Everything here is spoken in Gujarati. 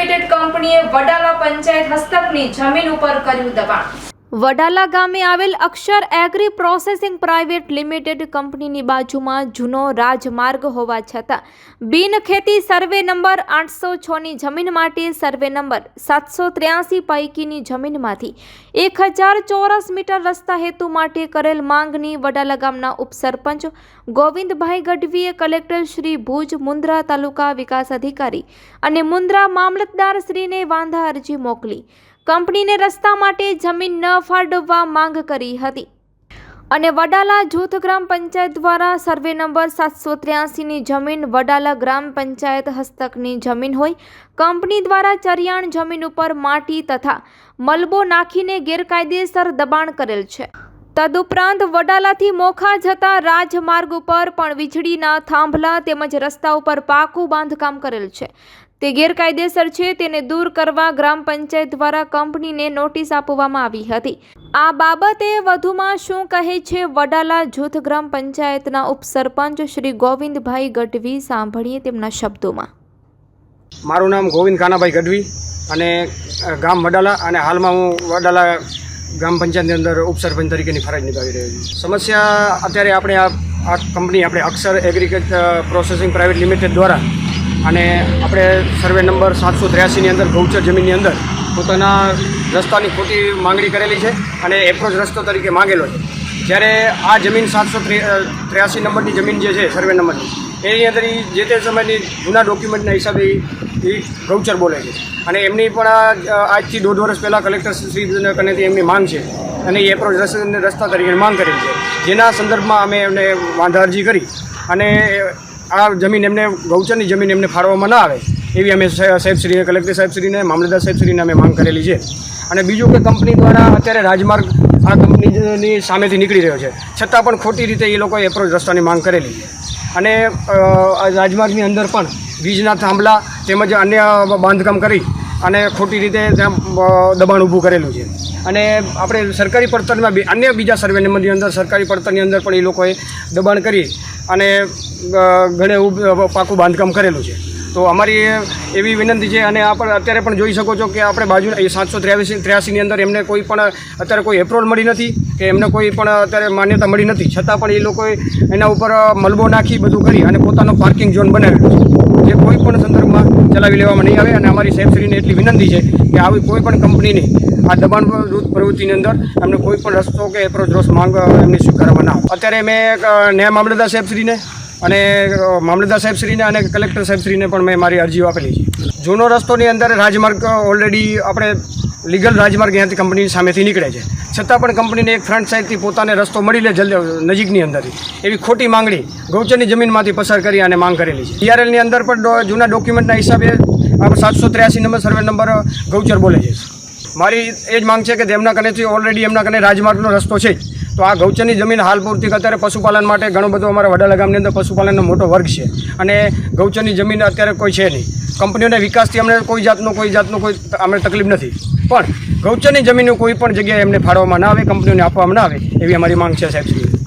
લિમિટેડ કંપનીએ વડાલા પંચાયત હસ્તકની જમીન ઉપર કર્યું દબાણ. વડાલા ગામે આવેલ Akshar agri processing private limited કંપનીની બાજુમાં જૂનો રાજમાર્ગ હોવા છતાં બિન ખેતી સર્વે નંબર આઠસો છની જમીન માટે સર્વે નંબર સાતસો ત્ર્યાસી પૈકીની જમીનમાંથી એક હજાર ચોરસ મીટર રસ્તા હેતુ માટે કરેલ માંગની વડાલા ગામના ઉપસરપંચ ગોવિંદભાઈ ગઢવીએ કલેક્ટર શ્રી ભુજ મુન્દ્રા તાલુકા વિકાસ અધિકારી અને મુન્દ્રા મામલતદાર શ્રીને વાંધા અરજી મોકલી. કંપનીને રસ્તા માટે જમીન ન ફાળવવા માંગ કરી હતી. અને વડાલા જૂથ ગ્રામ પંચાયત દ્વારા સર્વે નંબર સાતસો ત્ર્યાસીની જમીન વડાલા ગ્રામ પંચાયત હસ્તકની જમીન હોય, કંપની દ્વારા ચરિયાણ જમીન ઉપર માટી તથા મલબો નાખીને ગેરકાયદેસર દબાણ કરેલ છે. તદુપરાંત વડાલાથી મોખા જતા રાજમાર્ગ ઉપર પણ વીજળીના થાંભલા તેમજ રસ્તા ઉપર પાકું બાંધકામ કરેલ છે. તે ગેરકાયદેસર છે, તેને દૂર કરવા ગ્રામ પંચાયત દ્વારા કંપનીને નોટિસ આપવામાં આવી હતી. આ બાબતે વધુમાં શું કહે છે, વડાલા જૂથ ગ્રામ પંચાયતના ઉપસરપંચ શ્રી ગોવિંદભાઈ ગઢવી સાંભળીએ તેમના શબ્દોમાં. મારું નામ ગોવિંદ કાનાભાઈ ગઢવી અને ગામ વડાલા અને હાલમાં હું વડાલા ગ્રામ પંચાયતની અંદર ઉપસરપંચ તરીકેની ફરજ નિભાવી રહ્યો છું. સમસ્યા અત્યારે આપણે આ કંપની, આપણે Akshar agriculture processing private limited દ્વારા અને આપણે સર્વે નંબર સાતસો ત્ર્યાસીની અંદર ગૌચર જમીનની અંદર પોતાના રસ્તાની ખોટી માંગણી કરેલી છે અને એપ્રોચ રસ્તો તરીકે માંગેલો છે. જ્યારે આ જમીન સાતસો ત્ર્યાસી નંબરની જમીન જે છે, સર્વે નંબરની, એની અંદર એ જે તે સમયની જૂના ડોક્યુમેન્ટના હિસાબે એ ગૌચર બોલે છે. અને એમની પણ આજથી દોઢ વર્ષ પહેલાં કલેક્ટર શ્રી કનેથી એમની માંગ છે અને એ એપ્રોચ રસ્તા તરીકે માંગ કરેલી છે. જેના સંદર્ભમાં અમે એમને વાંધા અરજી કરી અને આ જમીન એમને, ગૌચરની જમીન એમને ફાળવવામાં ના આવે, એવી અમે સાહેબશ્રીને, કલેક્ટર સાહેબશ્રીને, મામલતદાર સાહેબશ્રીને અમે માંગ કરેલી છે. અને બીજું કે કંપની દ્વારા અત્યારે રાજમાર્ગ આ કંપનીની સામેથી નીકળી રહ્યો છે. છતાં પણ ખોટી રીતે એ લોકોએ એપ્રોચ રસ્તાની માંગ કરેલી. છે અને રાજમાર્ગની અંદર પણ વીજના થાંભલા તેમજ અન્ય બાંધકામ કરી અને ખોટી રીતે ત્યાં દબાણ ઊભું કરેલું છે. અને આપણે સરકારી પડતરમાં અન્ય બીજા સર્વે નંબરની અંદર સરકારી પડતરની અંદર પણ એ લોકોએ દબાણ કરી અને ઘણે પાકું બાંધકામ કરેલું છે. તો અમારી એવી વિનંતી છે અને આપણે અત્યારે પણ જોઈ શકો છો કે આપણે બાજુ સાતસો ત્ર્યાસી ત્ર્યાસીની અંદર એમને કોઈ પણ અત્યારે કોઈ એપ્રોલ મળી નથી, કે એમને કોઈ પણ અત્યારે માન્યતા મળી નથી. છતાં પણ એ લોકોએ એના ઉપર મલબો નાખી બધું કરી અને પોતાનો પાર્કિંગ ઝોન બનાવેલો છે. જે કોઈ પણ સંદર્ભમાં ચલાવી લેવામાં નહીં આવે અને અમારી સાહેબશ્રીને એટલી વિનંતી છે કે આવી કોઈ પણ કંપનીની આ દબાણ પ્રવૃત્તિની અંદર એમને કોઈ પણ રસ્તો કે એપ્રોચ રોસ માંગ એમને સ્વીકારવામાં ના આવે. અત્યારે મેં ન્યાય મામલતદાર સાહેબશ્રીને અને મામલતદાર સાહેબશ્રીને અને કલેક્ટર સાહેબશ્રીને પણ મેં મારી અરજીઓ આપેલી છે. જૂનો રસ્તોની અંદર રાજમાર્ગ ઓલરેડી આપણે લીગલ રાજમાર્ગ અહીંયાથી કંપની સામેથી નીકળે છે. છતાં પણ કંપનીને એક ફ્રન્ટ સાઈડથી પોતાને રસ્તો મળી લે જલ્દી નજીકની અંદરથી. એવી ખોટી માંગણી ગૌચરની જમીનમાંથી પસાર કરી અને માંગ કરેલી છે. ડીઆરએલની અંદર પણ જૂના ડોક્યુમેન્ટના હિસાબે સાતસો ત્ર્યાસી નંબર સર્વે નંબર ગૌચર બોલે છે. મારી એ જ માંગ છે કે તેમના કનેથી ઓલરેડી એમના કને રાજમાર્ગનો રસ્તો છે. તો આ ગૌચરની જમીન હાલ પૂરતી અત્યારે પશુપાલન માટે ઘણો બધો અમારા વડાલા ગામની અંદર પશુપાલનનો મોટો વર્ગ છે. અને ગૌચરની જમીન અત્યારે કોઈ છે નહીં. કંપનીઓને વિકાસથી અમને કોઈ જાતનો કોઈ જાતનો કોઈ અમને તકલીફ નથી. પણ ગૌચરની જમીનનું કોઈ પણ જગ્યાએ એમને ફાળવવામાં ના આવે, કંપનીઓને આપવામાં ના આવે એવી અમારી માંગ છે સાહેબ